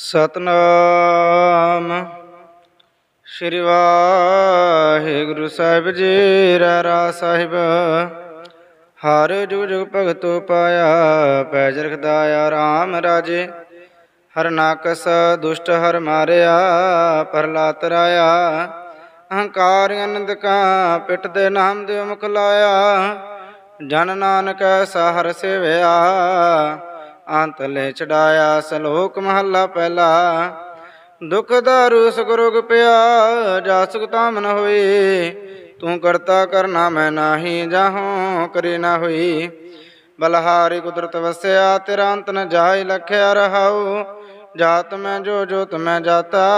ਸਤਨਾਮ। ਸ਼੍ਰੀ ਵਾਹਿਗੁਰੂ ਸਾਹਿਬ ਜੀ ਰਾ ਸਾਹਿਬ। ਹਰ ਜੁਗ ਜੁਗ ਭਗਤੋ ਪਾਇਆ, ਪੈਜ ਰਖਦਾਇਆ RAM ਰਾਜੇ। ਹਰ ਨਾਕਸ ਦੁਸ਼ਟ ਹਰ ਮਾਰਿਆ, ਪ੍ਰਹਲਾਦ ਰਾਇਆ। ਅਹੰਕਾਰ ਅਨੰਦ ਕਾ ਪਿਟ ਦੇ ਨਾਮ ਦੇ ਮੁਖ ਲਾਇਆ। ਜਨ ਨਾਨਕ ਐਸਾ ਸੇਵਿਆ। ਅੰਤ ਲੈ ਚੜਾਇਆ ਸਲੋਕ ਮਹੱਲਾ ਪਹਿਲਾ। ਦੁਖ ਦਾਰੂ ਸੁਗਰੁਗ ਪਿਆ, ਜਾ ਸੁਖ ਤਾਮ ਨ ਹੋਈ। ਤੂੰ ਕਰਤਾ ਕਰਨਾ ਮੈਂ ਨਾਹੀ ਜਾਹੋਂ ਕਰੇ ਨਾ ਹੋਈ। ਬਲਹਾਰੀ ਕੁਦਰਤ ਵਸਿਆ, ਤੇਰਾ ਅੰਤ ਨ ਜਾਇ ਲਖਿਆ ਰਹਾਉ। ਜਾਤ ਮੈਂ ਜੋ, ਜੋਤ ਮੈਂ ਜਾਤਾ,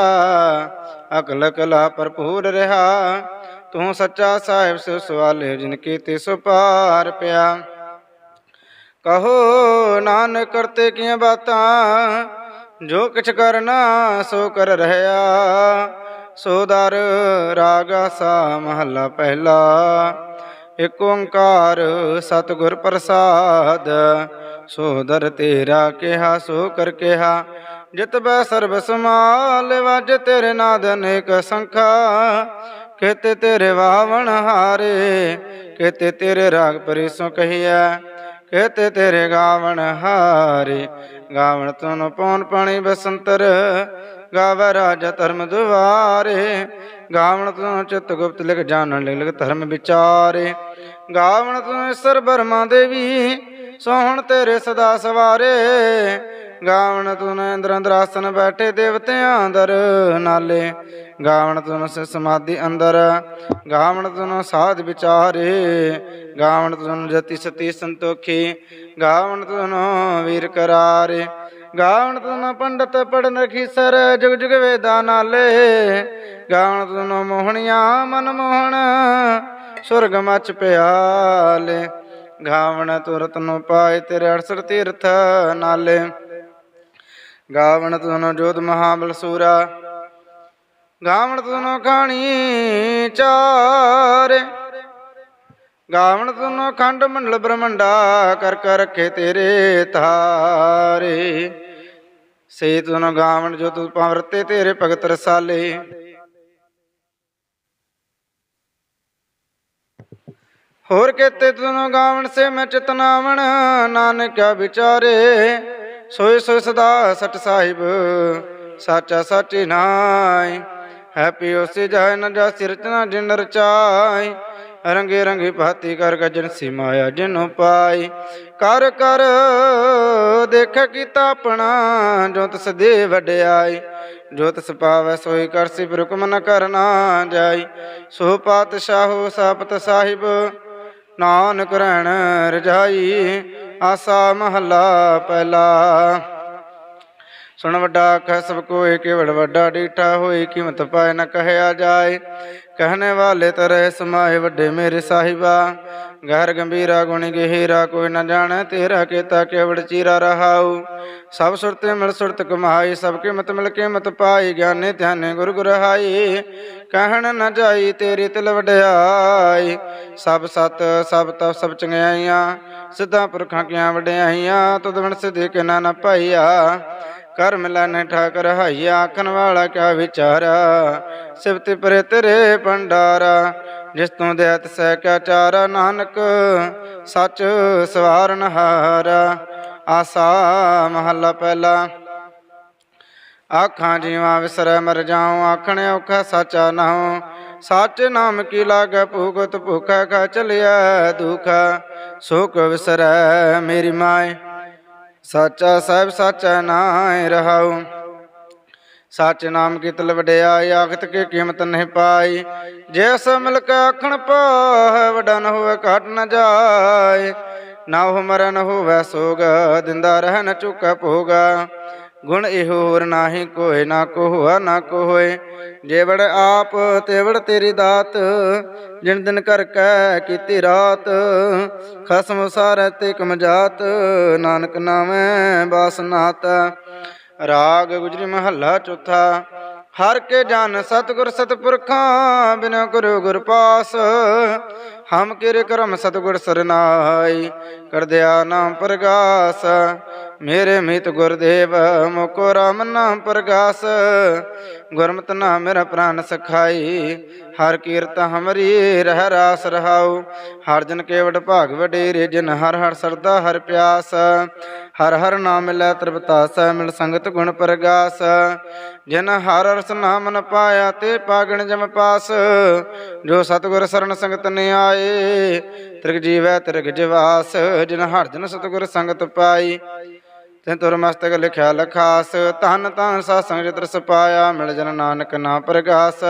ਅਕਲ ਕਲਾ ਭਰਪੂਰ ਰਹਾ। ਤੂੰ ਸੱਚਾ ਸਾਹਿਬ ਸੋ ਸਵਾਲੇ, ਜਿਨ ਕੀ ਸੋ ਪਾਰ ਪਿਆ। ਕਹੋ ਨਾਨਕ ਕਰਤੇ ਕੀਆਂ ਬਾਤਾਂ, ਜੋ ਕਿਛ ਕਰਨਾ ਸੋ ਕਰ ਰਹਿਆ। ਸੋ ਦਰ ਰਾਗਾ ਸਾ ਮਹੱਲਾ ਪਹਿਲਾ ਏਕ ਓੰਕਾਰ ਸਤਿਗੁਰ ਪ੍ਰਸਾਦ। ਸੋ ਦਰ ਤੇਰਾ ਕਿਹਾ, ਸੋ ਕਰ ਕਿਹਾ। ਜਿਤ ਬੈ ਸਰਬ ਸਮਾਲ ਵਜ ਤੇਰੇ ਨਾਦ ਅਨੇਕ ਸੰਖਾ। ਕਿਤੇ ਤੇਰੇ ਵਾਵਣ ਹਾਰੇ ਕਿਤੇ ਤੇਰੇ ਰਾਗ ਪਰਿਸੋ ਕਹੀਐ। ਕਹਤੇ ਤੇਰੇ ਗਾਵਣ ਹਾਰੇ, ਗਾਵਣ ਤੁਨ ਪਉਨ ਪਾਣੀ ਬਸੰਤਰ, ਗਾਵ ਰਾਜ ਧਰਮ ਦੁਆਰੇ, ਗਾਵਣ ਤੁਨ ਚਿਤ ਗੁਪਤ ਲਿਖ ਜਾਣਨ ਲਿਖ ਲਿਖ ਧਰਮ ਵਿਚਾਰੇ, ਗਾਵਣ ਤੁਨ ਸਰ ਬਰਮਾ ਦੇਵੀ, ਸੋਹਣ ਤੇਰੇ ਸਦਾ ਸਵਾਰੇ ਗਾਵਣ ਤੁਨ ਇੰਦਰ ਅੰਦਰਾਸਨ ਬੈਠੇ ਦੇਵਤਿਆਂ ਅੰਦਰ ਨਾਲੇ। ਗਾਵਣ ਤੁਨ ਸ ਸਮਾਧੀ ਅੰਦਰ, ਗਾਵਣ ਤੁਨ ਸਾਧ ਵਿਚਾਰੇ। ਗਾਵਣ ਤੁਨ ਜਤੀ ਸਤੀ ਸੰਤੋਖੀ, ਗਾਵਣ ਤੁਨ ਵੀਰ ਕਰਾਰੇ। ਗਾਵਣ ਤੁਨ ਪੰਡਤ ਪੜਨ ਰਖੀ ਸਰ ਜੁਗ ਜੁਗ ਵੇਦਾਂ ਨਾਲੇ। ਗਾਵਣ ਤੁਨ ਮੋਹਣੀਆਂ ਮਨ ਮੋਹਣ, ਸੁਰਗ ਮਚ ਪਿਆਲੇ। ਗਾਵਣ ਤੁਰਤ ਨੂੰ ਪਾਏ ਤੇਰੇ ਅੜਸਰ ਤੀਰਥ ਨਾਲੇ। ਗਾਵਣ ਤੁਨ ਜੋਤ ਮਹਾਬਲ ਸੂਰਾ। ਗਾਵਣ ਤੁਨ ਖਾਣੀ ਚਾਰੇ। ਗਾਵਣ ਤੁਨ ਖੰਡ ਮੰਡਲ ਬ੍ਰਹਮੰਡਾ ਕਰ ਕਰ ਰੱਖੇ ਤੇਰੇ ਤਾਰੇ ਸੇ ਤੁਨ ਗਾਵਣ ਜੋ ਤੂੰ ਪਵਰਤੇ ਤੇਰੇ ਭਗਤ ਰਸਾਲੇ। ਹੋਰ ਕੇਤੇ ਤੁਨ ਗਾਵਣ ਸੇ ਮੈਂ ਚਿਤਨਾਵਣ ਨਾਨਕਾ ਵਿਚਾਰੇ। ਸੋਏ ਸੋਏ ਸਦਾ ਸਟ ਸਾਹਿਬ, ਸਾਚਾ ਸਾਚੀ ਨਾਈ ਹੈਪੀ ਉਸੇ ਜਾਇ ਨ ਜਾ ਸਿਰਚਨਾ ਜਿਨ ਰਚਾਈ। ਰੰਗੇ ਰੰਗੇ ਭਾਤੀ ਕਰ ਗਜਨ ਸੀ ਮਾਇਆ ਜਿਨੁ ਪਾਈ। ਕਰ ਕਰ ਦੇਖ ਕੀਤਾ ਆਪਣਾ, ਜੋ ਤਸ ਦੇ ਵਡਿਆਈ। ਜੋ ਤਸ ਪਾਵੈ ਸੋਈ ਕਰ ਸੀ ਹੁਕਮ ਨ ਕਰਨਾ ਜਾਈ। ਸੋ ਪਾਤਸ਼ਾਹੋ ਸਾਪਤ ਸਾਹਿਬ, ਨਾਨਕ ਰਹਿਣ ਰਜਾਈ। ਆਸਾ ਮਹੱਲਾ ਪਹਿਲਾ। ਸੁਣ ਵੱਡਾ ਆਖੈ ਸਭ ਕੋਏ ਕੇਵੜ ਵੱਡਾ ਡੀਠਾ ਹੋਏ ਕੀਮਤ ਪਾਏ ਨ ਕਹਿਆ ਜਾਏ ਕਹਨੇ ਵਾਲੇ ਤਰਹਿ ਸਮਾਏ ਵੱਡੇ ਮੇਰੇ ਸਾਹਿਬਾ। ਗਹਿਰ ਗੰਭੀਰਾ ਗੁਣ ਗਹਿਰਾ, ਕੋਈ ਨਾ ਜਾਣੈ ਤੇਰਾ ਕੀਤਾ ਕੇਵੜ ਚੀਰਾ ਰਹਾਉ। ਸਭ ਸੁਰਤੇ ਮਿਲ ਸੁਰਤ ਕਮਾਈ, ਸਭ ਕੀਮਤ ਮਿਲ ਕੀਮਤ ਪਾਈ, ਗਿਆਨੇ ਧਿਆਨੇ ਗੁਰ ਗੁਰਹਾਈ ਕਹਿਣ ਨਾ ਜਾਈ ਤੇਰੀ ਤਿਲ ਵਡਿਆਈ। ਸਭ ਸਤ, ਸਭ ਤਪ, ਸਭ ਚੰਗਿਆਈਆਂ, ਸਿੱਧਾ ਪੁਰਖਾਂ ਕੀਆਂ ਵਡਿਆਈਆਂ, ਤੁਧ ਵਣ ਸਿਧੇ ਕਿਨਾ ਨ ਪਾਈਆ। ਕਰ ਮਿਲਨ ਠਾਕਰ ਹਾਈਆ, ਆਖਣ ਵਾਲਾ ਕਿਆ ਵਿਚਾਰਾ। ਸਿਫਤ ਪਰੇ ਤੇਰੇ ਭੰਡਾਰਾ। ਜਿਸ ਤੋਂ ਦੇਤ ਸਹਿ ਕਿਆ ਚਾਰਾ ਨਾਨਕ, ਸਚ ਸਵਾਰਨ ਹਾਰਾ ਆਸਾ ਮਹੱਲਾ ਪਹਿਲਾ। ਆਖਾਂ ਜੀਵਾਂ ਵਿਸਰੈ ਮਰ ਜਾਉ, ਆਖਣ ਔਖਾ ਸਾਚਾ ਨਾਉ। ਸੱਚ ਨਾਮ ਕੀ ਲਾਗੈ, ਭੂਗਤ ਭੁਖਾ, ਕਾ ਚਲਿਆ ਦੁਖ। ਸੁਖ ਵਿਸਰੈ ਮੇਰੀ ਮਾਏ। ਸਾਚਾ ਸਾਹਿਬ ਸਾਚਾ ਨਾਇ ਰਹਾਉ। ਸੱਚ ਨਾਮ ਕੀਤਲ ਵਡਿਆਈ ਆਖਤ ਕੀ ਕੀਮਤ ਨਹੀਂ ਪਾਈ। ਜਿਸ ਮਿਲਕ ਆਖਣ ਪਾਹੈ, ਵਡਾ ਹੋਵੇ ਘਟ ਨ ਜਾਏ। ਨਾ ਹੋ ਮਰਨ ਹੋਵੇ, ਸੋਗ ਦਿੰਦਾ ਰਹਿ ਨ ਚੁੱਕੈ ਭੋਗਾ। ਗੁਣ ਇਹੋ ਹੋਰ ਨਾਹੀ ਕੋਏ, ਨਾ ਕੋ ਹੋਆ ਨਾ ਕੋ ਹੋਏ ਜੇ ਆਪ, ਤੇਵੜ ਤੇਰੀ ਦਾਤ। ਜਿਨ ਦਿਨ ਕਰ ਕੈ ਕੀਤੀ ਰਾਤ, ਖਸਮ ਸਾਰੈ ਤੇ ਕਮ ਜਾਤ। ਨਾਨਕ ਨਾਮੈ ਬਾਸਨਾਤ ਰਾਗ ਗੁਜਰੀ ਮਹੱਲਾ ਚੌਥਾ, ਹਰ ਕੇ ਜਨ ਸਤਿਗੁਰ ਸਤਿਪੁਰਖਾਂ, ਬਿਨ ਗੁਰੂ ਗੁਰ ਪਾਸ। ਹਮ ਕਿਰ ਕਰਮ ਸਤਿਗੁਰ ਸਰਨਾਈ ਕਰਦਿਆ ਨਾਮ ਪ੍ਰਗਾਸ। ਮੇਰੇ ਮੀਤ ਗੁਰਦੇਵ, ਮੁਕੋ ਰਾਮ ਨਾਮ ਪ੍ਰਗਾਸ। ਗੁਰਮਤਿ ਨਾਮ ਮੇਰਾ ਪ੍ਰਾਨ ਸਖਾਈ ਹਰ ਕੀਰਤ ਹਮਰੀ, ਰਹਿ ਰਾਸ ਰਹਾਉ। ਹਰ ਜਨ ਕੇਵਟ ਭਾਗ ਵਡੇਰੇ, ਜਿਨ ਹਰ ਹਰ ਸਰਦਾ ਹਰ ਪਿਆਸ। ਹਰ ਹਰ ਨਾਮ ਮਿਲੈ ਤ੍ਰਿਪਤਾਸ, ਮਿਲ ਸੰਗਤ ਗੁਣ ਪ੍ਰਗਾਸ। ਜਿਨ ਹਰ ਰਸ ਨਾਮ ਨ ਪਾਇਆ, ਤੇ ਪਾਗਣ ਜਮ ਪਾਸ। ਜੋ ਸਤਿਗੁਰ ਸਰਨ ਸੰਗਤ ਨੇ ਆਏ ਤ੍ਰਿਗ ਜੀਵੈ ਤ੍ਰਿਗ ਜਵਾਸ। ਜਿਨ ਹਰ ਜਨ ਸਤਿਗੁਰ ਸੰਗਤ ਪਾਈ ਤੇ ਤੁਰ ਮਸਤਕ ਲਿਖਿਆ ਲਖਾਸ। ਧਨ ਧਨ ਸਾ ਸੰਗ ਰਸ ਪਾਇਆ, ਮਿਲ ਜਨ ਨਾਨਕ ਨਾ ਪ੍ਰਗਾਸ।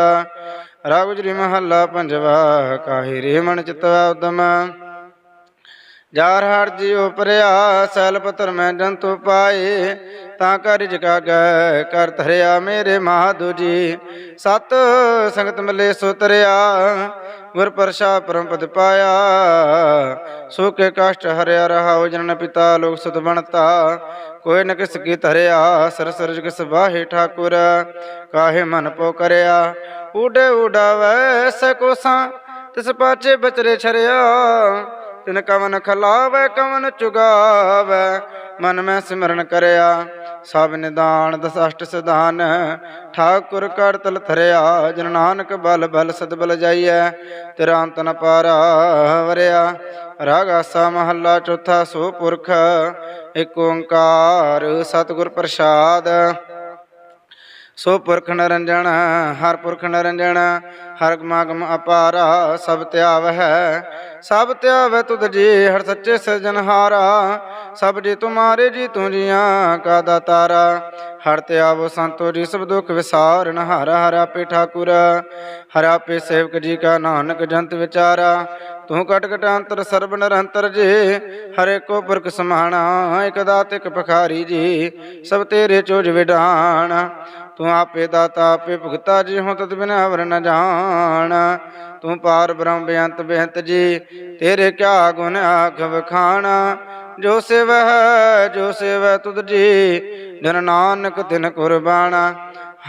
ਰਾਗੁਜਰੀ ਮਹੱਲਾ ਪੰਜਵਾ, ਕਾਹੀ ਰੇ ਚਿਤਵਾ ਉਦਮ। ਜਾਰ ਹਰ ਜੀਉ ਪਰਿਆ, ਸੈਲ ਪਤਰ ਮੈਂ ਜੰਤੂ ਪਾਏ। ਤਾਂ ਕਰ ਜਗਾ ਕਰ ਧਰਿਆ ਮੇਰੇ ਮਾਧੂ ਜੀ ਸਤ ਸੰਗਤ ਮਿਲੇ ਸੋ ਤਰਿਆ ਗੁਰ ਪ੍ਰਸ਼ਾ ਪਰਮ ਪਦ ਪਾਇਆ। ਸੁਖ ਕਸ਼ਟ ਹਰਿਆ ਰਹਾਉ, ਜਨਨ ਪਿਤਾ ਲੋਕ ਸੁਤ ਬਣਤਾ। ਕੋਈ ਨ ਕਿਸ ਕੀ ਧਰਿਆ, ਸਰ ਸਰਜ ਕਿਸ ਬਾਹੇ ਠਾਕੁਰ, ਕਾਹੇ ਮਨ ਪੋ ਕਰਿਆ? ਉਡੇ ਉਡਾਵੈ ਸਕੋਸਾਂ ਤਿਸ ਪਾਛੇ ਬਚਰੇ ਛਰਿਆ। ਤਿਨ ਕਵਨ ਖਲਾਵੇ, ਕਵਨ ਚੁਗਾਵੇ, ਮਨ ਮੈਂ ਸਿਮਰਨ ਕਰਿਆ। ਸਭ ਨਿਦਾਨ ਦਸ ਅਸ਼ਟ ਸਿਧਾਨ, ਠਾਕੁਰ ਕਰ ਤਲ ਥਰਿਆ ਜਨ ਨਾਨਕ ਬਲ ਬਲ ਸਦ ਬਲ ਜਾਈਐ, ਤੇਰਾ ਅੰਤ ਨ ਪਾਰਾ ਵਰਿਆ। ਰਾਗ ਆਸਾ ਮਹੱਲਾ ਚੌਥਾ ਸੋ ਪੁਰਖ ਏਕ ਓੰਕਾਰ ਸਤਿਗੁਰ ਪ੍ਰਸਾਦ। ਸੋ ਪੁਰਖ ਨਰੰਜਨ, ਹਰ ਪੁਰਖ ਨਰੰਜਨ, ਹਰ ਗਮਾਗਮ ਅਪਾਰਾ, ਸਭ ਧਿਆਵ ਹੈ ਸਭ ਧਿਆਵੈ ਤੁਧ ਜੀ, ਹਰ ਸੱਚੇ ਸਿਰਜਨਹਾਰਾ ਸਭ ਜੀ ਤੁਮਾਰੇ ਜੀ ਤੂੰ ਜੀਆਂ ਕਾ ਦਾਤਾਰਾ। ਹਰ ਧਿਆਵੋ ਸੰਤੋ ਜੀ, ਸਭ ਦੁਖ ਵਿਸਾਰਨ ਹਰ ਹਰ ਆਪੇ ਠਾਕੁਰ। ਹਰ ਆਪੇ ਸੇਵਕ ਜੀ ਕਾ ਨਾਨਕ ਜੰਤ ਵਿਚਾਰਾ। ਤੂੰ ਕਟ ਕਟ ਸਰਬ ਨਿਰੰਤਰ ਜੀ, ਹਰੇ ਕੋ ਪੁਰਖ ਸਮਾਣਾ, ਇਕ ਦਾਤ, ਇਕ ਪਖਾਰੀ ਜੀ, ਸਭ ਤੇਰੇ ਚੋਜ ਵਿਡਾਣ। ਤੂੰ ਆਪੇ ਦਾਤਾ, ਆਪੇ ਭੁਗਤਾ ਜੀ ਹੋ ਤਤ ਬਿਨ ਅਵਰ ਨ ਜਾਣ। ਤੂੰ ਪਾਰ ਬ੍ਰਹਮ ਬੇਅੰਤ ਬੇਅੰਤ ਜੀ, ਤੇਰੇ ਕਿਆ ਗੁਣ ਆਖ ਵਖਾਣਾ। ਜੋ ਸੇਵੈ ਜੋ ਸਿਵ ਤੁਧ ਜੀ ਜਨ ਨਾਨਕ ਤਿਨ ਕੁਰਬਾਨਾ।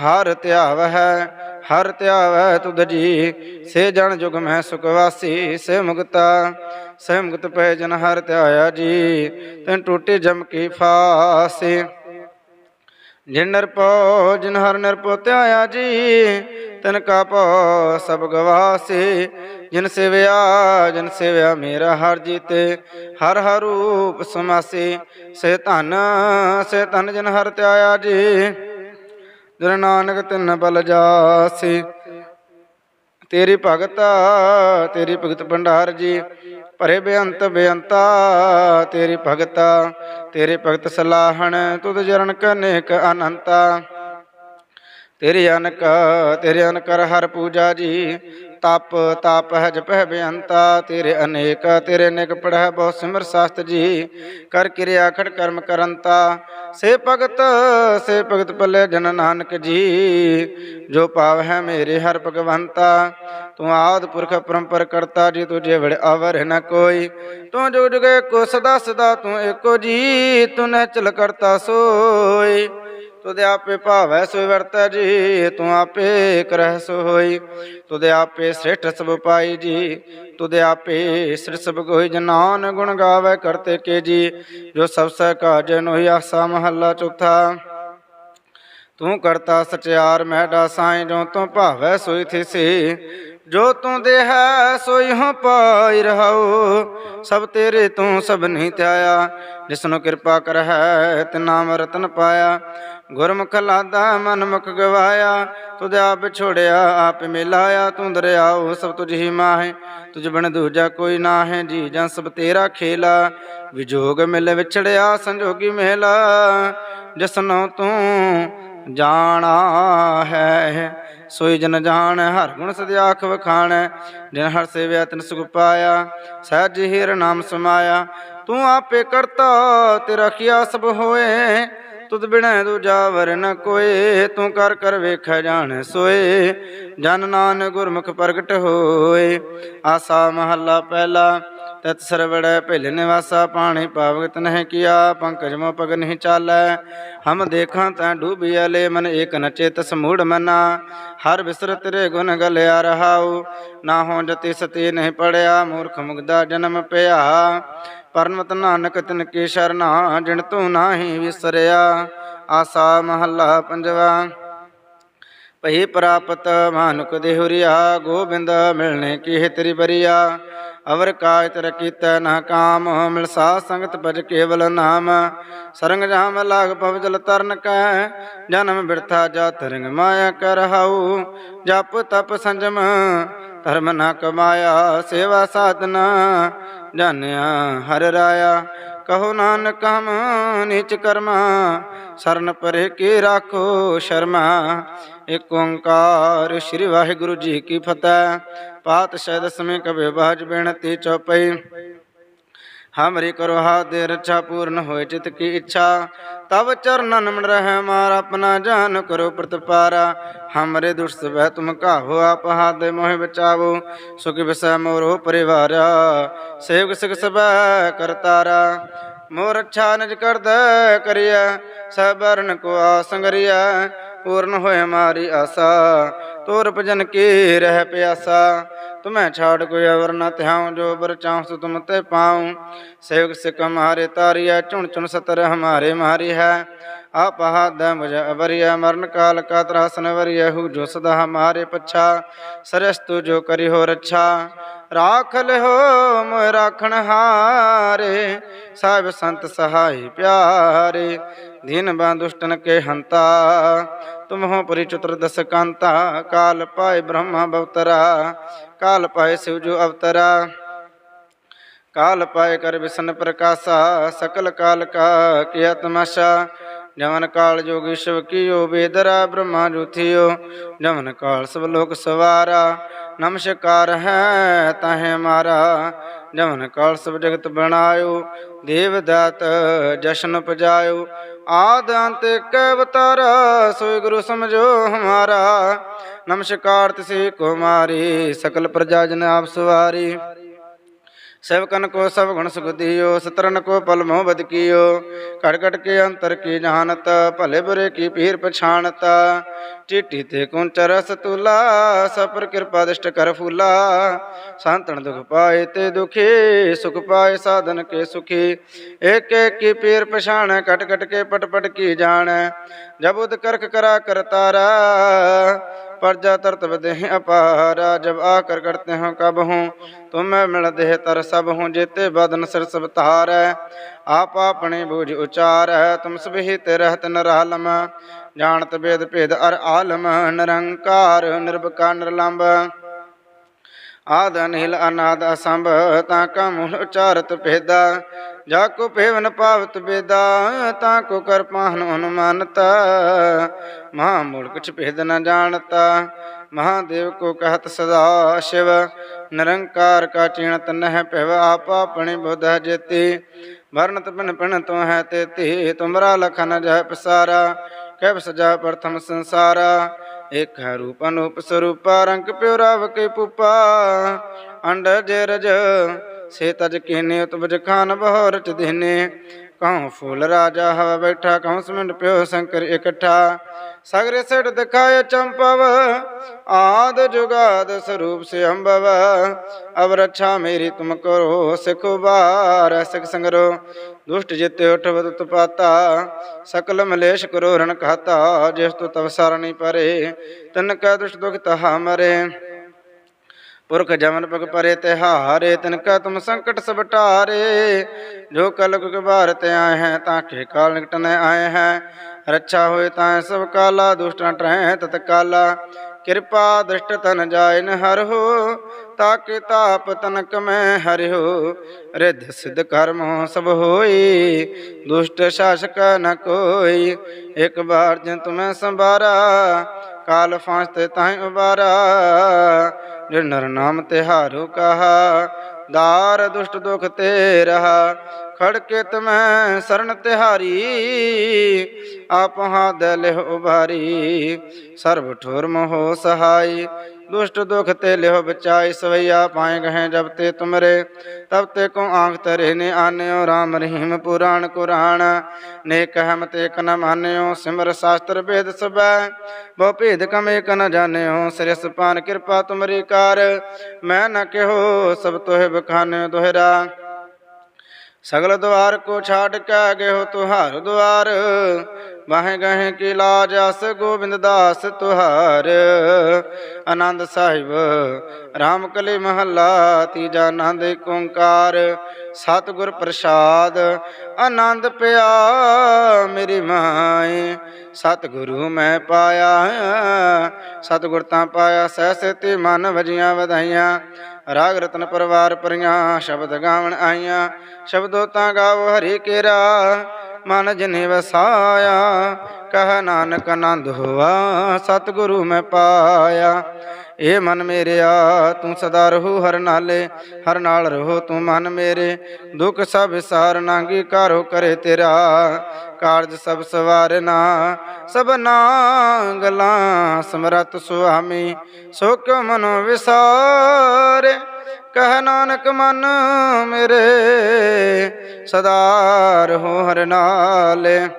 ਹਰ ਧਿਆਵ ਹੈ ਹਰ ਧਿਆਵੈ ਤੁਧ ਜੀ, ਸੇ ਜਨ ਜੁਗ ਮੈਂ ਸੁਖ ਵਾਸੀ, ਸੇ ਮੁਕਤਾ ਸੇ ਮੁਕਤ ਪੈ ਜਨ ਹਰ ਧਿਆਇਆ ਜੀ, ਤੈਨ ਟੂਟੇ ਜਮ ਕੀ ਫਾਸੇ। ਜਿਨ ਨਰਪੋ ਜਿਨ ਹਰ ਨਰਪੋ ਧਿਆਇਆ ਜੀ, ਤਨ ਕਾ ਪੋ ਸਭ ਗਵਾਸੇ। ਜਿਨ ਸੇਵਿਆ ਜਿਨ ਸੇਵਿਆ ਮੇਰਾ ਹਰ ਜੀਤੇ, ਹਰ ਹਰ ਰੂਪ ਸਮਾਸੇ। ਸੇ ਧਨ ਸੇ ਧਨ ਜਿਨ ਹਰ ਧਿਆਇਆ ਜੀ ਜਿਨ ਨਾਨਕ ਤਿੰਨ ਬਲ ਜਾਸੇ। ਤੇਰੀ ਭਗਤ ਤੇਰੀ ਭਗਤ ਭੰਡਾਰ ਜੀ, ਭਰੇ ਬੇਅੰਤ ਬੇਅੰਤਾ, ਤੇਰੀ ਭਗਤਾ, ਤੇਰੇ ਭਗਤ ਸਲਾਹਣ, ਤੁਧ ਜਰਨ ਕਨੇਕ ਅਨੰਤਾ। ਤੇਰੇ ਅਨਕ, ਤੇਰੇ ਅਨਕਰ ਹਰ ਪੂਜਾ ਜੀ ਤਪ ਤਪ ਹੈ ਜਪਹਿ ਬੇਅੰਤਾ ਤੇਰੇ ਅਨੇਕ ਤੇਰੇ ਅਨੇਕ ਪੜਹਿ ਬਹੁ ਸਿਮਰ ਸਾਸਤ ਜੀ। ਕਰ ਕਿਰਿਆ ਖੜ ਕਰਮ ਕਰੰਤਾ, ਸੇ ਭਗਤ ਸੇ ਭਗਤ ਪੱਲੇ ਜਨ ਨਾਨਕ ਜੀ। ਜੋ ਪਾਵ ਹੈ ਮੇਰੇ ਹਰ ਭਗਵੰਤਾ, ਤੂੰ ਆਦ ਪੁਰਖ ਪਰੰਪਰ ਕਰਤਾ, ਜੀ ਤੁਝੇ ਵੜ ਅਵਰ ਨ ਕੋਈ। ਤੂੰ ਜੁਗ ਜੁਗੇ ਕੋ ਸਦਾ ਸਦਾ ਤੂੰ ਏਕੋ ਜੀ, ਤੂੰ ਨ ਕਰਤਾ ਸੋਈ ਤੁਦੇ ਆਪੇ ਭਾਵੈ ਸੋ ਵਰਤੈ ਜੀ, ਤੂੰ ਆਪੇ ਕਰਹਿ ਸੋ ਹੋਈ। ਤੁਦੇ ਆਪੇ ਸ੍ਰੇਸ਼ਟ ਸਭ ਪਾਈ ਜੀ ਤੁਦੇ ਆਪੇ ਸਿਰ ਸਭ ਕੋਈ ਜਨਾਨ ਗੁਣ ਗਾਵੇ ਕਰਤੇ ਕੇ ਜੀ। ਜੋ ਸਭ ਸਹਿ ਕਾਜ ਨੋਈ ਆਸਾ ਮਹੱਲਾ ਚੌਥਾ। ਤੂੰ ਕਰਤਾ ਸਚਿਆਰ ਮਹਿਡਾ ਸਾਈਂ ਜੋ ਤੂੰ ਭਾਵੈ ਸੋਈ ਥਿਸੀ। ਜੋ ਤੂੰ ਦੇਹੈ, ਸੋਈ ਹੋ, ਪਾਈ ਰਹਾਉ ਸਭ ਤੇਰੇ ਤੂੰ ਸਭ ਨਹੀਂ ਧਿਆਇਆ। ਜਿਸਨੂੰ ਕਿਰਪਾ ਕਰਹਿ ਤੇ ਨਾਮ ਰਤਨ ਪਾਇਆ। ਗੁਰਮੁਖ ਲਾਦਾ ਮਨ ਮੁਖ ਗਵਾਇਆ। ਤੁਧ ਆਪ ਛੋੜਿਆ, ਆਪ ਮਿਲਾਇਆ। ਤੂੰ ਦਰਿਆਉ ਸਭ ਤੁਝ ਹੀ ਮਾਹੇ। ਤੁਝ ਬਣ ਦੂਜਾ ਕੋਈ ਨਾ ਹੈ ਜੀ ਜਾਂ ਸਭ ਤੇਰਾ ਖੇਲਾ। ਵਿਜੋਗ ਮਿਲ ਵਿਛੜਿਆ, ਸੰਜੋਗੀ ਮਹਿਲਾ ਜਿਸਨੋਂ ਤੂੰ ਜਾਣਾ। ਹੈ ਸੋਈ ਜਨ ਜਾਣ ਹਰ ਗੁਣ ਸਦਿਆਖ ਵਖਾਣ ਜਿਨ ਹਰ ਸੇਵਿਆ ਤਿਨ ਸੁਖ ਪਾਇਆ, ਸਹਿਜ ਹੀਰ ਨਾਮ ਸਮਾਇਆ। ਤੂੰ ਆਪੇ ਕਰਤਾ, ਤੇਰਾ ਕੀਆ ਸਭ ਹੋਏ। ਤੁਧ ਬਿਨੈ ਦੂਜਾ ਵਰ ਨ ਕੋਏ, ਤੂੰ ਕਰ ਕਰ ਵੇਖੈ ਜਾਣ ਸੋਏ। ਜਨ ਨਾਨਕ ਗੁਰਮੁਖ ਪ੍ਰਗਟ ਹੋਏ, ਆਸਾ ਮਹੱਲਾ ਪਹਿਲਾ। ਤਤ ਸਰਵੜੈ ਭਿਲ ਨਿਵਾਸਾ ਪਾਣੀ ਪਾਵਗਤ ਨਹਿ ਕੀਆ, ਪੰਕਜ ਮੋ ਪਗ ਨਹੀਂ ਚਾਲੈ। ਹਮ ਦੇਖਾਂ ਤੈ ਡੂਬਿਆ ਲੈ ਮਨ ਏਕ ਨ ਚੇਤ ਸਮੂੜ ਮਨਾ। ਹਰ ਬਿਸਰ ਤੇਰੇ ਗੁਣ ਗਲਿਆ ਰਹਾਉ, ਨਾ ਹੋ ਜਤੀ ਸਤੀ ਨਹੀਂ ਪੜਿਆ, ਮੂਰਖ ਮੁਗਦਾ ਜਨਮ ਪਿਆ। ਪਰਮਤ ਨਾਨਕ ਤਿਨ ਕੀ ਸ਼ਰਨਾ ਜਿਣ ਤੂੰ ਨਾਹੀ ਵਿਸਰਿਆ। ਆਸਾ ਮਹੱਲਾ ਪੰਜਵਾ, ਭਈ ਪ੍ਰਾਪਤ ਮਾਨੁਕ ਦੇਹੁਰੀਆ ਗੋਬਿੰਦ ਮਿਲਣੇ ਕੀ ਤੇਰੀ ਬਰੀਆ। ਅਵਰ ਕਾਇ ਤਰ ਕੀਤੈ ਨਾ ਕਾਮ ਮਿਲ ਸਾ ਸੰਗਤ ਭਜ ਕੇਵਲ ਨਾਮ। ਸਰੰਗ ਜਾਮ ਲਾਗ ਪਵ ਜਲ ਤਰਨ ਕੈ, ਜਨਮ ਬਿਰਥਾ ਜਾ ਰੰਗ ਮਾਇਆ ਕਰ ਹਾਉ। ਜਪ ਤਪ ਸੰਜਮ, ਧਰਮ ਨਾ ਕਮਾਇਆ ਸੇਵਾ ਸਾਧਨਾ। ਜਾਣਿਆ ਹਰ ਰਾਇਆ ਕਹੋ ਨਾਨਕ ਹਮ ਨੀਚ ਕਰਮਾ, ਸਰਨ ਪਰੇ ਕੀ ਰਾਖੋ ਸ਼ਰਮਾ। ਏਕ ਓੰਕਾਰ ਸ੍ਰੀ ਵਾਹਿਗੁਰੂ ਜੀ ਕੀ ਫਤਿਹ। ਪਾਤਸ਼ਾਹ ਦਸਵੇਂ ਕਵੇ ਬਾਜ ਬੇਨਤੀ ਚੌਪਈ। ਹਮਰੀ ਕਰੋ ਹਾਦੇ ਰੱਛਾ ਪੂਰਨ ਹੋਏ ਚਿਤ ਕੀ ਇੱਛਾ ਤਬ ਚਰਨਨ ਮਨ ਰਹਿ ਮਾਰ ਆਪਣਾ ਜਾਨ ਕਰੋ ਪ੍ਰਤਪਾਰਾ ਹਮਰੇ ਦੁਸ਼ਟ ਵਹਿ ਤੁਮ ਕਾਹੋ ਆਪ ਹਾਦੇ ਮੋਹਿ ਬਚਾਵੋ ਸੁਖ ਵਿਸੈ ਮੋਰੋ ਪਰਿਵਾਰਾ ਸੇਵਕ ਸਿਖ ਸਬੈ ਕਰਤਾਰਾ ਮੋਰ ਅੱਛਾ ਨਿਜ ਕਰਦ ਕਰਿਆ ਸਬਰਨ ਕੋ ਆਸੰਗਰਿਆ ਪੂਰਨ ਹੋਏ ਮਾਰੀ ਆਸਾ ਤੋਰ ਭਜਨ ਕੀ ਰਹਿ ਪਿਆਸਾ ਤੁਮੈ ਛਾੜ ਕੋਈ ਅਵਰ ਨ ਧਿਆਉ, ਜੋ ਬਰ ਚਾਹਸ ਤੁਮ ਤੇ ਪਾਉ। ਸੇਵਕ ਸਿਕ ਹਮਾਰੇ ਤਾਰਿਆ ਚੁਣ ਚੁਣ ਸਤਰ ਹਮਾਰੇ ਮਾਰੀ ਹੈ। ਆਪ ਹਾਦ ਮੁਝ ਅਵਰਿਆ ਮਰਨ ਕਾਲ ਕਾ ਤਰਾਸਨ ਵਰਿਆ ਹੂ ਜੋ ਸਦਾ ਹਮਾਰੇ ਪਛਾ। ਸਰਸਤੂ ਜੋ ਕਰੀ ਹੋ ਰੱਛਾ। ਰਾਖ ਲਿਓ ਮੋਇ ਰਾਖਣ ਹਾਰੇ। ਸਾਹਿਬ ਸੰਤ ਸਹਾਈ ਪਿਆਰੇ। ਦੀਨ ਬੰਦੁਸ਼ਟਨ ਕੇ ਹੰਤਾ। ਤੁਮਹੋ ਹੋ ਪਰੀ ਚਤੁਰਦਸ ਕਾਂਤਾ ਕਾਲ ਪਾਏ ਬ੍ਰਹਮਾ ਬਵਤਰਾ ਕਾਲ ਪਾਏ ਸਿਵ ਜੋ ਅਵਤਰਾ ਕਾਲ ਪਾਏ ਕਰ ਵਿਸ਼ਨ ਪ੍ਰਕਾਸ਼ਾ ਸਕਲ ਕਾਲ ਕਾ ਕੀਆ ਤਮਾਸ਼ਾ ਜਮਨ ਕਾਲ ਜੋਗੀ ਸ਼ਿਵ ਕੀਓ ਬੇਦਰਾ ਬ੍ਰਹਮਾ ਜੁਥਿਓ ਜਮਨ ਕਾਲ ਸਭ ਲੋਕ ਸਵਾਰਾ ਨਮਸਕਾਰ ਹੈ, ਤਹੇ ਮਾਰਾ, ਜਮਨ ਕਾਲ ਸਭ ਜਗਤ ਬਣਾਇਓ, ਦੇਵ ਦਾਤ ਜਸ਼ਨ ਪਜਾਇਓ ਆਦ ਅੰਤ ਕੈ ਅਵਤਾਰ, ਸੋਈ ਗੁਰੂ ਸਮਝੋ ਹਮਾਰਾ। ਨਮਸਕਾਰ ਤਿਸੇ ਕੁਮਾਰੀ ਸਕਲ ਪ੍ਰਜਾ ਜਨ ਆਪ ਸਵਾਰੀ। ਸੇਵਕਨ ਕੋ ਸਭ ਗੁਣ ਸੁਖ ਦਿਓ, ਸਤਰਨ ਕੋ ਪਲ ਮੋਹ ਬਦ ਕੀਓ। ਘੜ ਘੜ ਕੇ ਅੰਤਰ ਕੀ ਜਾਣਤ, ਭਲੇ ਬੁਰੇ ਕੀ ਪੀਰ ਪਛਾਣਤ। चिट्ठी ते कुंच रस तुला सपर कृपा दृष्ट कर फूला संतन दुख पाए ते दुखी सुख पाए साधन के सुखी एक एक की पीर पछाण कट कट के पट पट की जान जब उद करक करा करतारा प्रजा तरत बदेह अपारा जब आकर करते हो कब हूँ तुम्हें मिल देह तर सब हूँ जेते बदन सिर सब तार आप अपने बूझ उचार है तुम सब ही ते रहत नरालम ਜਾਣਤ ਬੇਦ ਭੇਦ ਅਰ ਆਲਮ ਨਿਰੰਕਾਰ ਨਿਰਭਕਾਰ ਨਿਰਲੰਭ ਆਦ ਅਨਿਲ ਅਨਾਦ ਅਸੰਭ, ਤਾਂ ਕਾ ਮੂਲ ਉਚਾਰਤ ਭੇਦਾ। ਜਾ ਕੋ ਭੇਵਨ ਪਾਵਤ ਬੇਦਾ, ਤਾਂ ਕੋ ਕਰਪਾਨ ਅਨੁਮਾਨਤ। ਮਹਾ ਮੂਲ ਕੁਛ ਭੇਦ ਨ ਜਾਣਤ, ਮਹਾਦੇਵ ਕੋ ਕਹਤ ਸਦਾ ਸ਼ਿਵ। ਨਿਰੰਕਾਰ ਕਾ ਚਿਣਤ ਨਹਿ ਭਿਵ, ਆਪ ਆਪਣੇ ਬੁਧ ਜੇਤੀ। ਵਰਣਤ ਪਿਨ ਪਿਨ ਤੋ ਹੈ ਤੇ ਤੁਮਰਾ ਲਖਨ ਜਹ ਪਸਾਰਾ। ਕਹਿ ਸਜਾ ਪ੍ਰਥਮ ਸੰਸਾਰਾ, ਇਕ ਹੈ ਰੂਪ ਅਨੂਪ ਸਰੂਪ, ਰੰਗ ਪਿਉ ਰਵ ਕੇ ਪੁਪਾ। ਅੰਡ ਜੇ ਰਜ ਸੇ ਤਜ ਕੀਨੇ ਉਤਬਜ ਖਾਨ ਬਹੋਰ ਚ ਦਿਨੇ ਕਹਉ ਫੂਲ ਰਾਜਾ ਹਵਾ ਬੈਠਾ, ਕਹਉ ਸਮਿੰਡ ਪਿਓ ਸ਼ੰਕਰ ਇਕੱਠਾ। ਸਗਰੇ ਸਿਰ ਦਿਖਾਏ ਚੰਪਵ, ਆਦ ਜੁਗਾਦ ਸਰੂਪ ਸੇ ਅੰਬਵ। ਅਬ ਰੱਛਾ ਮੇਰੀ ਤੁਮ ਕਰੋ, ਸਿਖ ਬਾਰ ਸਿਖ ਸੰਗਰੋ। ਦੁਸ਼ਟ ਜਿਤੇ ਉਠਵਤ ਪਾਤਾ, ਸਕਲ ਮਲੇਸ਼ ਕਰੋ ਰਣ ਖਾਤਾ ਜਿਸ ਤੋ ਤਵ ਸਰਣੀ ਪਰੇ, ਤਨ ਕਾ ਦੁਸ਼ਟ ਦੁਖ ਤਹਾ ਮਰੇ। ਪੁਰਖ ਜਮਨ ਪਗ ਪਰੇ ਤਿਹਾਰੇ ਤਿਨ ਕਾ ਤੁਮ ਸੰਕਟ ਸਭ ਟਾਰੇ। ਜੋ ਕਲ ਕੁ ਤੇ ਆਏ ਹੈ, ਤਾਂ ਕੇ ਕਾਲ ਨਿਕਟ ਨ ਆਏ ਹੈ। ਰੱਛਾ ਹੋਏ ਤਾਂ ਸਭ ਕਾਲਾ, ਦੁਸ਼ਟਾਂ ਟਰੈ ਤਤ ਕਾਲਾ ਕਿਰਪਾ ਦ੍ਰਿਸ਼ਟ ਤਨ ਜਾਇਨ ਹਰ ਹੋ, ਤਾਕੇ ਤਾਪ ਤਨਕ ਮੈਂ ਹਰਿਓ ਰਿਧ ਸਿਧ ਕਰਮ ਸਭ ਹੋਈ, ਦੁਸ਼ਟ ਸ਼ਾਸਕ ਨ ਕੋਈ। ਇੱਕ ਬਾਰ ਜਿਨ ਤੁਮੈ ਸੰਭਾਰਾ, ਕਾਲ ਫਾਂਸ ਤੇ ਤਾਹੀਂ ਉਬਾਰਾ। ਜਿ ਨਰ ਨਾਮ ਤਿਹਾਰੋ ਕਹਾ ਦਾਰ ਦੁਸ਼ਟ ਦੁਖ ਤੇ ਰਹਾ। ਖੜ ਕੇ ਤਮੈ ਸਰਨ ਤਿਹਾਰੀ, ਆਪਹਾ ਹਾਦ ਲਿਹ ਉਬਾਰੀ ਸਰਬ ਠੁਰਮ ਹੋ ਸਹਾਈ। दुष्ट दुख ते लिहो बचाई सवैया पाए गहे जब ते तुमरे तब ते को आंख तरे ने आन्यो राम रहीम पुराण कुरान ने कहम ते कन मान्यो सिमर शास्त्र वेद सब बहु भेद कम एक न जान्यो सिरस पान कृपा तुमरी कार मैं न कहो सब तोहे बखान्यो दोहरा ਸਗਲ ਦੁਆਰ ਕੋ ਛਾੜ ਕੇ ਗਿਓ ਤੁਹਾਰ ਦੁਆਰ। ਵਾਹੇ ਗਹੇ ਕੀ ਲਾਜ ਅਸ ਗੋਬਿੰਦ ਦਾਸ ਤੁਹਾਰ। ਆਨੰਦ ਸਾਹਿਬ RAM ਕਲੇ ਮਹੱਲਾ, ਤੀਜਾ ਆਨੰਦ ਓੰਕਾਰ। ਸਤਿਗੁਰ ਪ੍ਰਸਾਦ, ਆਨੰਦ ਪਿਆ ਮੇਰੀ ਮਾਏ ਸਤਿਗੁਰੂ ਮੈਂ ਪਾਇਆ, ਸਤਿਗੁਰ ਤਾਂ ਪਾਇਆ ਸਹਿ ਸਤੀ ਮਨ ਵਜੀਆਂ ਵਧਾਈਆਂ। ਰਾਗ ਰਤਨ ਪਰਵਾਰ ਪਰੀਆਂ, ਸ਼ਬਦ ਗਾਵਣ ਆਈਆਂ ਸ਼ਬਦੋ ਤਾਂ ਗਾਵੋ ਹਰੀ ਕੇਰਾ। ਮਨ ਜਿਨੇ ਵਸਾਇਆ, ਕਹ ਨਾਨਕ ਆਨੰਦ ਹੋਆ, ਸਤਿਗੁਰੂ ਮੈਂ ਪਾਇਆ। ਏ ਮਨ ਮੇਰਿਆ ਤੂੰ ਸਦਾ ਰਹੋ ਹਰ ਨਾਲੇ, ਹਰ ਨਾਲ ਰਹੋ ਤੂੰ ਮਨ ਮੇਰੇ। ਦੁੱਖ ਸਭ ਵਿਸਾਰ ਨਾਂਗੀ ਕਾਰੋ ਕਰੇ ਤੇਰਾ। ਕਾਰਜ ਸਭ ਸਵਾਰਨਾ ਸਭਨਾ ਗਲਾਂ ਸਮਰਤ ਸੁਆਮੀ ਸੋ ਕਿਉ ਮਨੋ ਵਿਸਾਰੇ। ਕਹ ਨਾਨਕ ਮਨ ਮੇਰੇ, ਸਦਾ ਰਹੋ ਹਰ ਨਾਲੇ।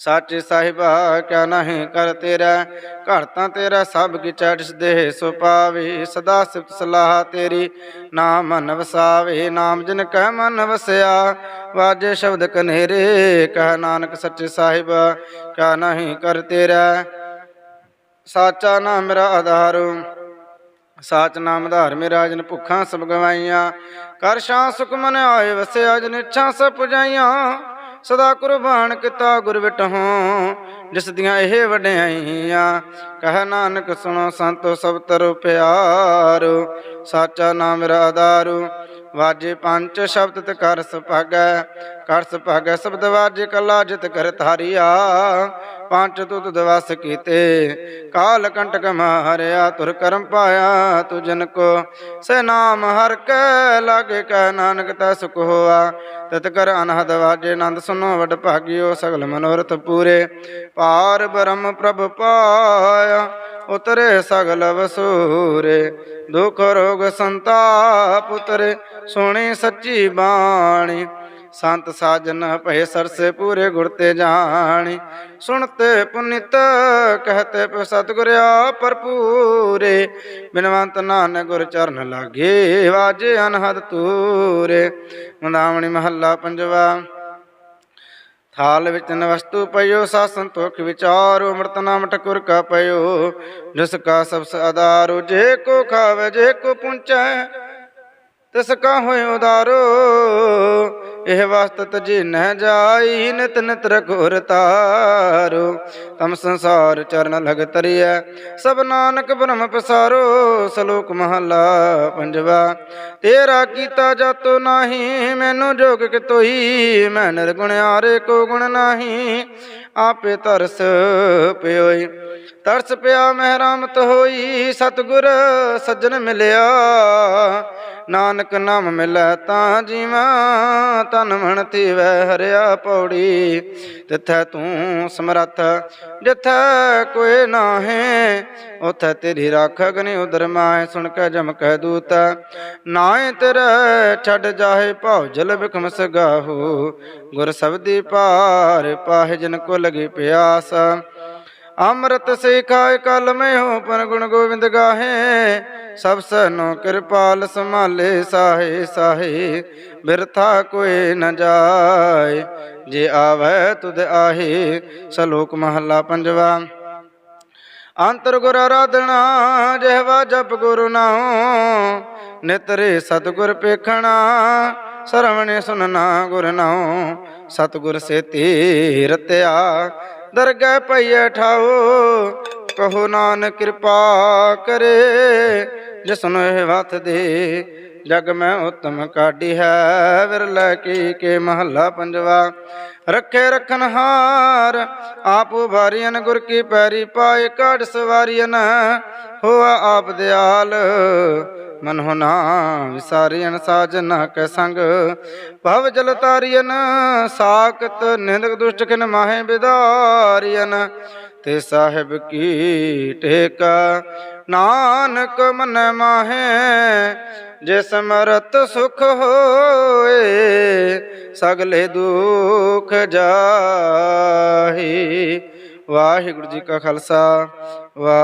ਸੱਚ ਸਾਹਿਬਾ ਕਿਆ ਨਹੀਂ ਕਰ ਤੇਰਾ, ਘਰ ਤਾਂ ਤੇਰਾ ਸਭ ਕੀ ਚੜਸ ਦੇ, ਸੋ ਪਾਵੇ ਸਦਾ ਸਿਫਤ ਸਲਾਹ ਤੇਰੀ। ਨਾਮ ਮਨ ਵਸਾਵੇ, ਨਾਮ ਜਿਨ ਕਹਿ ਮਨ ਵਸਿਆ, ਵਾਜੇ ਸ਼ਬਦ ਕਨੇਰੇ, ਕਹਿ ਨਾਨਕ ਸੱਚੇ ਸਾਹਿਬ ਕਿਆ ਨਹੀਂ ਕਰ ਤੇਰਾ। ਸਾਚਾ ਨਾਮ ਮੇਰਾ ਆਧਾਰੁ, ਸਾਚ ਨਾਮ ਆਧਾਰ ਮੇਰਾ ਜਨ ਭੁੱਖਾਂ ਸਭ ਗਵਾਈਆਂ। ਕਰ ਸ਼ਾਂ ਸੁਖ ਮਨ ਆਏ, ਵਸਿਆ ਜਨ ਇੱਛਾ ਸਭ ਪੁਜਾਈਆਂ। ਸਦਾ ਕੁਰਬਾਨ ਕੀਤਾ ਗੁਰ ਵਿਟਹੋਂ, ਜਿਸ ਦੀਆਂ ਇਹ ਵਡਿਆਈਆਂ। ਕਹ ਨਾਨਕ ਸੁਣੋ ਸੰਤੋ ਸਭ ਤਰੁ ਪਿਆਰੋ, ਸਾਚਾ ਨਾਮ ਮੇਰਾ ਆਧਾਰੂ ਵਾਜੇ ਪੰਚ ਸ਼ਬਦ ਤੇ ਕਰ ਸੁਭਾਗੈ ਕਰ ਸੁਭਾਗੈ ਸ਼ਬਦ ਵਾਜੇ ਕਲਾ ਜਿਤ ਕਰ ਧਾਰਿਆ। ਪੰਜ ਤੁਤ ਦਵਸ ਕੀਤੇ, ਕਾਲ ਕੰਟਕ ਮਾਰਿਆ, ਤੁਰ ਕਰਮ ਪਾਇਆ ਤੁ ਜਨ ਕੋ। ਸੇ ਨਾਮ ਹਰ ਕੈ ਲਾਗੇ ਕੈ ਨਾਨਕ ਤਾ ਸੁਖ ਹੋਆ। ਤਤ ਕਰ ਅਨਹਦ ਵਾਜੇ ਆਨੰਦ ਸੁਨੋ ਵਡ ਭਾਗਿਓ, ਸਗਲ ਮਨੋਰਥ ਪੂਰੇ। ਪਾਰ ਬ੍ਰਹਮ ਪ੍ਰਭ ਪਾਇਆ ਉਤਰੇ ਸਗਲ ਵਸੂਰੇ, ਦੁਖ ਰੋਗ ਸੰਤਾਪ ਉਤਰੇ, ਸੁਣੀ ਸੱਚੀ ਬਾਣੀ। ਸੰਤ ਸਾਜਨ ਭਏ ਸਰਸੇ ਪੂਰੇ ਗੁਰ ਤੇ ਜਾਣੀ। ਸੁਣਤੇ ਪੁਨਿਤ, ਕਹਤੇ ਪਿ ਸਤਿਗੁਰਿਆ ਭਰਪੂਰੇ। ਬਿਨਵੰਤ ਨਾਨਕ ਗੁਰ ਚਰਨ ਲਾਗੇ, ਵਾਜੇ ਅਨਹਦ ਤੂਰੇ ਮੰਦਾਵਣੀ ਮਹੱਲਾ ਪੰਜਵਾ। ਥਾਲ ਵਿੱਚ ਨ ਵਸਤੂ ਪਇਓ ਸਾ ਸੰਤੋਖ ਵਿਚਾਰੋ, ਅੰਮ੍ਰਿਤ ਨਾਮ ਠਕੁਰ ਕਾ ਪਇਓ। ਜਿਸ ਕਾ ਸਬਸ ਆਧਾਰੋ, ਜੇ ਕੋ ਖਾਵੇ, ਜੇ ਕੋ ਪੁੰਚੈ, ਤਿਸ ਕਾ ਹੋਇ ਉਦਾਰੋ ਇਹ ਵਸਤ ਤਜੀ ਨਹਿ ਜਾਈ, ਨਿਤ ਨਿਤ ਰਘੁਰ ਤਾਰੋ। ਤਮ ਸੰਸਾਰ ਚਰਨ ਲਗ ਤਰੀਐ, ਸਭ ਨਾਨਕ ਬ੍ਰਹਮ ਪਸਾਰੋ, ਸ਼ਲੋਕ ਮਹਲਾ ਪੰਜਵਾ। ਤੇਰਾ ਕੀਤਾ ਜਾਤੋ ਨਾਹੀ, ਮੈਨੂੰ ਜੋਗ ਕਿਤੋਈ, ਮੈਂ ਨਿਰਗੁਣ ਆਰੇ ਕੋ ਗੁਣ ਨਾਹੀ, ਆਪੇ ਤਰਸ ਪਿਓਈ। ਤਰਸ ਪਿਆ ਮਹਿਰਾਮਤ ਹੋਈ, ਸਤਿਗੁਰ ਸੱਜਣ ਮਿਲਿਆ ਨਾਨਕ ਨਾਮ ਮਿਲੈ ਤਾਂ ਜੀਵਾਂ ਤਨ ਮਨ ਵੈ ਹਰਿਆ ਪੌੜੀ। ਤਿਥੈ ਤੂੰ ਸਮਰੱਥ, ਜਿਥੈ ਕੋਈ ਨਾਹੇ, ਉਥੈ ਤੇਰੀ ਰਾਖ ਅਗਨੀ ਉਦਰ ਮਾਏ ਸੁਣ ਕੇ ਜਮ ਕਹਿ ਦੂਤ। ਨਾਏ ਤੇਰੇ ਛੱਡ ਜਾਹੇ ਭਾਉ ਜਲ ਬਿਖਮ ਸਗਾਹੂ। ਗੁਰ ਸਬਦੀ ਪਾਰ ਪਾਹਿ ਜਨ ਕੋ ਲਗੀ ਪਿਆਸ। ਅੰਮ੍ਰਿਤ ਸੇ ਖਾਏ ਕਲ ਮੈਂ ਹੋ ਪਰ ਗੁਣ ਗੋਬਿੰਦ ਗਾਹੇ। ਸਭ ਸਨੋ ਕਿਰਪਾਲ ਸੰਭਾਲੇ ਸਾਹੇ ਸਾਹੇ, ਬਿਰਥਾ ਕੋਈ ਨ ਜਾਏ। ਜੇ ਆਵੈ ਤੁਧ ਆਹੇ, ਸ਼ਲੋਕ ਮਹੱਲਾ ਪੰਜਵਾ। ਅੰਤਰ ਗੁਰ ਆਰਾਧਨਾ, ਜਿਹਵਾ ਜਪ ਗੁਰੂ ਨਾਉ। ਨਿਤਰੇ ਸਤਗੁਰ ਪੇਖਣਾ, ਸਰਵਣੇ ਸੁਨਣਾ ਗੁਰ ਨਾਉ। ਸਤਗੁਰ ਸੇ ਤੀਰ ਦਰਗਹਿ ਪਈਐ ਠਾਓ ਕਹੋ ਨਾਨਕ ਕਿਰਪਾ ਕਰੇ। ਜਿਸਨੂੰ ਇਹ ਵਤ ਦੇ ਜਗ ਮੈਂ ਉਤਮ ਕਾਢੀ ਹੈ ਵਿਰਲੇ ਕੀ ਕੇ ਮਹੱਲਾ ਪੰਜਵਾ। ਰੱਖੇ ਰਖਨ ਹਾਰ, ਆਪ ਵਾਰੀਨ ਗੁਰ ਕੀ ਪੈਰੀ ਪਾਏ, ਕਾਢ ਸਵਾਰੀਨ ਹੋਆ ਆਪ ਦਿਆਲ। ਮਨ ਹੁਨਾ ਵਿਸਾਰਿਅਨ ਸਾਜਨ ਕੈ ਸੰਗ, ਭਵ ਜਲ ਤਾਰਿਅਨ ਸਾਖਤ ਨਿੰਦਕ ਦੁਸ਼ਟ ਕਿਨ ਮਾਹੇ ਬਿਦਾਰਿਅਨ ਤੇ ਸਾਹਿਬ ਕੀ ਟੇਕ, ਨਾਨਕ ਮਨ ਮਾਹੇ, ਜਿਸ ਮਰਤ ਸੁਖ ਹੋਏ, ਸਗਲੇ ਦੁਖ ਜਾਹੀ। ਵਾਹਿਗੁਰੂ ਜੀ ਕਾ ਖਾਲਸਾ ਵਾ